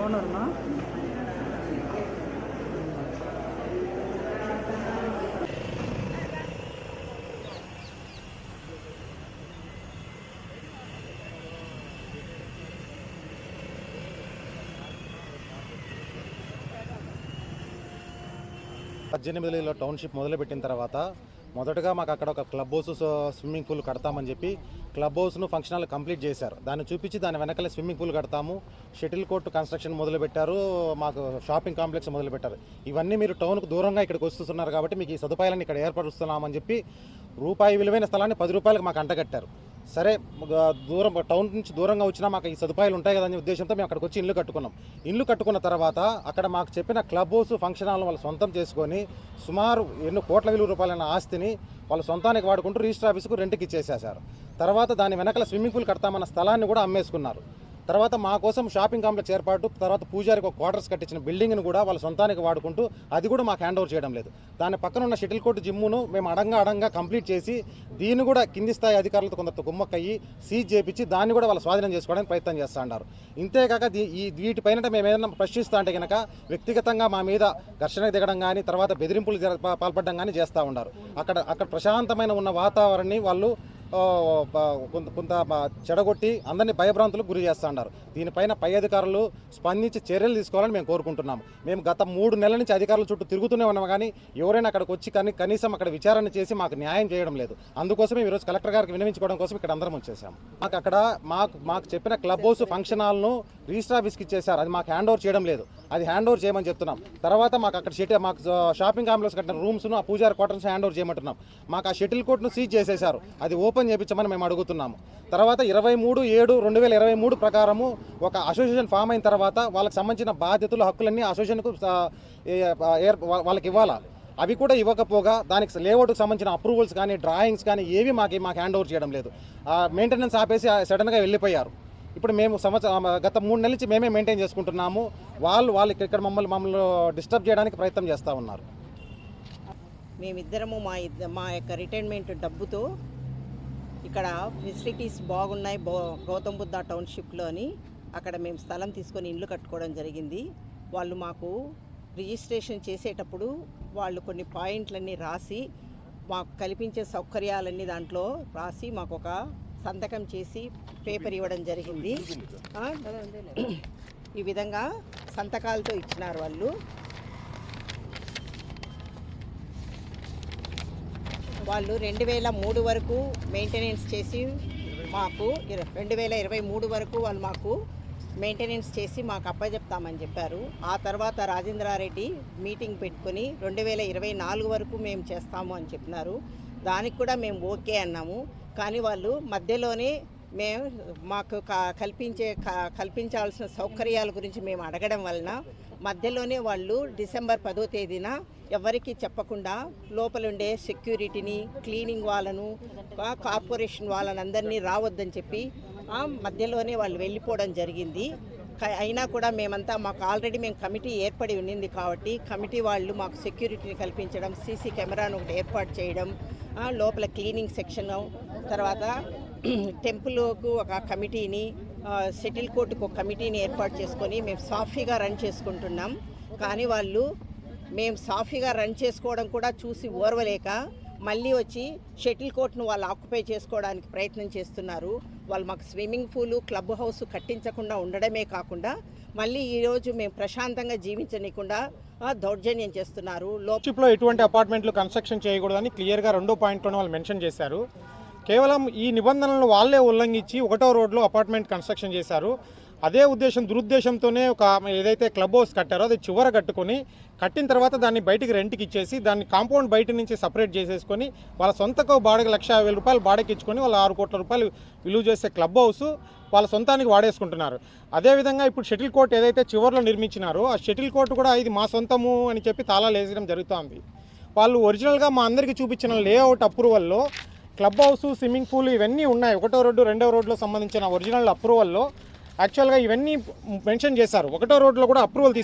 ஓனர்னா? పద్దెనిమిదిలో టౌన్షిప్ మొదలుపెట్టిన తర్వాత మొదటగా మాకు అక్కడ ఒక క్లబ్ హౌస్ స్విమ్మింగ్ పూల్ కడతామని చెప్పి క్లబ్ హౌస్ను ఫంక్షన్ హాల్ కంప్లీట్ చేశారు. దాన్ని చూపించి దాని వెనకాల స్విమ్మింగ్ పూల్ కడతాము. షటిల్ కోర్టు కన్స్ట్రక్షన్ మొదలుపెట్టారు. మాకు షాపింగ్ కాంప్లెక్స్ మొదలుపెట్టారు. ఇవన్నీ మీరు టౌన్కు దూరంగా ఇక్కడికి వస్తున్నారు కాబట్టి మీకు ఈ సదుపాయాలను ఇక్కడ ఏర్పరుస్తున్నామని చెప్పి రూపాయి విలువైన స్థలాన్ని పది రూపాయలకు మాకు అంటగట్టారు. సరే దూరం టౌన్ నుంచి దూరంగా వచ్చినా మాకు ఈ సదుపాయాలు ఉంటాయి కదా ఉద్దేశంతో మేము అక్కడికి వచ్చి ఇల్లు కట్టుకున్నాం. ఇల్లు కట్టుకున్న తర్వాత అక్కడ మాకు చెప్పిన క్లబ్ హౌస్ ఫంక్షన్ హాల్ వాళ్ళు సొంతం చేసుకొని సుమారు ఎన్నో కోట్ల విలువ రూపాయలైన ఆస్తిని వాళ్ళ సొంతానికి వాడుకుంటూ రిజిస్టర్ ఆఫీస్కు రెంట్కి ఇచ్చేసేసారు తర్వాత దాని వెనకాల స్విమ్మింగ్ పూల్ కడతామన్న స్థలాన్ని కూడా అమ్మేసుకున్నారు. తర్వాత మా కోసం షాపింగ్ కాంప్లెక్స్ ఏర్పాటు తర్వాత పూజారికి ఒక క్వార్టర్స్ కట్టించిన బిల్డింగ్ను కూడా వాళ్ళ సొంతానికి వాడుకుంటూ అది కూడా మాకు హ్యాండ్ ఓవర్ చేయడం లేదు. దాని పక్కన ఉన్న షటిల్ కోర్టు జిమ్మును మేము అడంగా అడంగా కంప్లీట్ చేసి దీన్ని కూడా కింది స్థాయి అధికారులతో కొంత కుమ్మక్కయ్యి సీజ్ చేపించి దాన్ని కూడా వాళ్ళు స్వాధీనం చేసుకోవడానికి ప్రయత్నం చేస్తూ ఉన్నారు ఇంతేకాక దీ- ఈ వీటిపైన మేము ఏదైనా ప్రశ్నిస్తూ అంటే కనుక వ్యక్తిగతంగా మా మీద ఘర్షణకు దిగడం కానీ తర్వాత బెదిరింపులు పాల్పడడం కానీ చేస్తూ ఉన్నారు. అక్కడ అక్కడ ప్రశాంతమైన ఉన్న వాతావరణాన్ని వాళ్ళు కొంత కొంత చెడగొట్టి అందరినీ భయభ్రాంతులకు గురి చేస్తూ ఉన్నారు దీనిపైన పై అధికారులు స్పందించి చర్యలు తీసుకోవాలని మేము కోరుకుంటున్నాము. మేము గత మూడు నెలల నుంచి అధికారుల చుట్టూ తిరుగుతూనే ఉన్నాం కానీ ఎవరైనా అక్కడికి వచ్చి కనీసం అక్కడ విచారణ చేసి మాకు న్యాయం చేయడం లేదు. అందుకోసమే ఈరోజు కలెక్టర్ గారికి వినవించుకోవడం కోసం ఇక్కడ అందరం వచ్చేసాము మాకు అక్కడ మాకు మాకు చెప్పిన క్లబ్ హౌస్ ఫంక్షన్ హాల్ను రిజిస్టర్ ఆఫీస్కి ఇచ్చేసారు అది మాకు హ్యాండ్ ఓవర్ చేయడం లేదు. అది హ్యాండ్ ఓవర్ చేయమని చెప్తున్నాం. తర్వాత మాకు అక్కడ షెటిల్ మాకు షాపింగ్ కాంప్లెక్స్ కట్టిన రూమ్స్ను ఆ పూజారి క్వార్టర్స్ హ్యాండ్ ఓవర్ చేయమంటున్నాం. మాకు ఆ షటిల్ కోర్ట్ను సీజ్ చేసేశారు. అది ఓపెన్ చేయించమని మేము అడుగుతున్నాము. తర్వాత ఇరవై మూడు ఏడు రెండు వేల ఇరవై మూడు ప్రకారము ఒక అసోసియేషన్ ఫామ్ అయిన తర్వాత వాళ్ళకి సంబంధించిన బాధ్యతలు హక్కులన్నీ అసోసియేషన్కు ఏ- వాళ్ళకి ఇవ్వాలా? అవి కూడా ఇవ్వకపోగా దానికి లేఅవుట్కి సంబంధించిన అప్రూవల్స్ కానీ డ్రాయింగ్స్ కానీ ఏవి మాకు మాకు హ్యాండ్ ఓవర్ చేయడం లేదు. మెయింటెనెన్స్ ఆపేసి సడన్గా వెళ్ళిపోయారు. ఇప్పుడు మేము సంవత్సరం గత మూడు నెలల నుంచి మేమే మెయింటైన్ చేసుకుంటున్నాము. వాళ్ళు వాళ్ళు ఇక్కడ మమ్మల్ని మమ్మల్ని డిస్టర్బ్ చేయడానికి ప్రయత్నం చేస్తూ ఉన్నారు. మేమిద్దరము మా ఇద్ద మా యొక్క రిటైర్మెంట్ డబ్బుతో ఇక్కడ ఫెసిలిటీస్ బాగున్నాయి గౌతమ్ బుద్ధ టౌన్షిప్లోని అక్కడ మేము స్థలం తీసుకొని ఇల్లు కట్టుకోవడం జరిగింది. వాళ్ళు మాకు రిజిస్ట్రేషన్ చేసేటప్పుడు వాళ్ళు కొన్ని పాయింట్లన్నీ రాసి మాకు కల్పించే సౌకర్యాలన్నీ దాంట్లో రాసి మాకు ఒక సంతకం చేసి పేపర్ ఇవ్వడం జరిగింది. ఈ విధంగా సంతకాలతో ఇచ్చినారు వాళ్ళు. వాళ్ళు రెండు వేల మూడు వరకు మెయింటెనెన్స్ చేసి మాకు రెండు వేల ఇరవై మూడు వరకు వాళ్ళు మాకు మెయింటెనెన్స్ చేసి మాకు అప్పజెప్తామని చెప్పారు. ఆ తర్వాత రాజేంద్రారెడ్డి మీటింగ్ పెట్టుకుని రెండు వేల ఇరవై నాలుగు వరకు మేము చేస్తాము అని చెప్పినారు. దానికి కూడా మేము ఓకే అన్నాము. కానీ వాళ్ళు మధ్యలోనే మేము మాకు కల్పించే క- కల్పించాల్సిన సౌకర్యాల గురించి మేము అడగడం వలన మధ్యలోనే వాళ్ళు డిసెంబర్ పదో తేదీన ఎవరికి చెప్పకుండా లోపలుండే సెక్యూరిటీని క్లీనింగ్ వాళ్ళను కార్పొరేషన్ వాళ్ళని అందరినీ రావద్దని చెప్పి మధ్యలోనే వాళ్ళు వెళ్ళిపోవడం జరిగింది. అయినా కూడా మేమంతా మాకు ఆల్రెడీ మేము కమిటీ ఏర్పడి ఉన్నింది కాబట్టి కమిటీ వాళ్ళు మాకు సెక్యూరిటీని కల్పించడం సీసీ కెమెరాను ఒకటి ఏర్పాటు చేయడం లోపల క్లీనింగ్ సెక్షన్ తర్వాత టెంపుల్కు ఒక కమిటీని సెటిల్ కోర్టుకు ఒక కమిటీని ఏర్పాటు చేసుకొని మేము సాఫీగా రన్ చేసుకుంటున్నాం. కానీ వాళ్ళు మేము సాఫీగా రన్ చేసుకోవడం కూడా చూసి ఓర్వలేక మళ్ళీ వచ్చి షటిల్ కోర్ట్ను వాళ్ళు ఆక్యుపై చేసుకోవడానికి ప్రయత్నం చేస్తున్నారు. వాళ్ళు మాకు స్విమ్మింగ్ పూలు క్లబ్ హౌస్ కట్టించకుండా ఉండడమే కాకుండా మళ్ళీ ఈరోజు మేము ప్రశాంతంగా జీవించనీయకుండా దౌర్జన్యం చేస్తున్నారు. లోపల ఎటువంటి అపార్ట్మెంట్లు కన్స్ట్రక్షన్ చేయకూడదని క్లియర్గా రెండో పాయింట్లోనే వాళ్ళు మెన్షన్ చేశారు. కేవలం ఈ నిబంధనలను వాళ్ళే ఉల్లంఘించి ఒకటో రోడ్లో అపార్ట్మెంట్ కన్స్ట్రక్షన్ చేశారు. అదే ఉద్దేశం దురుద్దేశంతోనే ఒక ఏదైతే క్లబ్ హౌస్ కట్టారో అది చివర కట్టుకొని కట్టిన తర్వాత దాన్ని బయటికి రెంట్కి ఇచ్చేసి దాన్ని కాంపౌండ్ బయట నుంచి సపరేట్ చేసేసుకొని వాళ్ళ సొంతకు బాడకి లక్ష యాభై వేల రూపాయలు బాడకి ఇచ్చుకొని వాళ్ళు ఆరు కోట్ల రూపాయలు విలువ చేసే క్లబ్ హౌస్ వాళ్ళ సొంతానికి వాడేసుకుంటున్నారు. అదేవిధంగా ఇప్పుడు షటిల్ కోర్ట్ ఏదైతే చివరిలో నిర్మించినారో ఆ షటిల్ కోర్టు కూడా ఇది మా సొంతము అని చెప్పి తాళాలు వేసడం జరుగుతోంది. వాళ్ళు ఒరిజినల్గా మా అందరికీ చూపించిన లేఅవుట్ అప్రూవల్లో క్లబ్ హౌస్ స్విమ్మింగ్ పూల్ ఇవన్నీ ఉన్నాయి. ఒకటో రోడ్డు రెండో రోడ్లో సంబంధించిన ఒరిజినల్ అప్రూవల్లో యాక్చువల్గా ఇవన్నీ మెన్షన్ చేశారు. ఒకటో రోడ్లో కూడా అప్రూవల్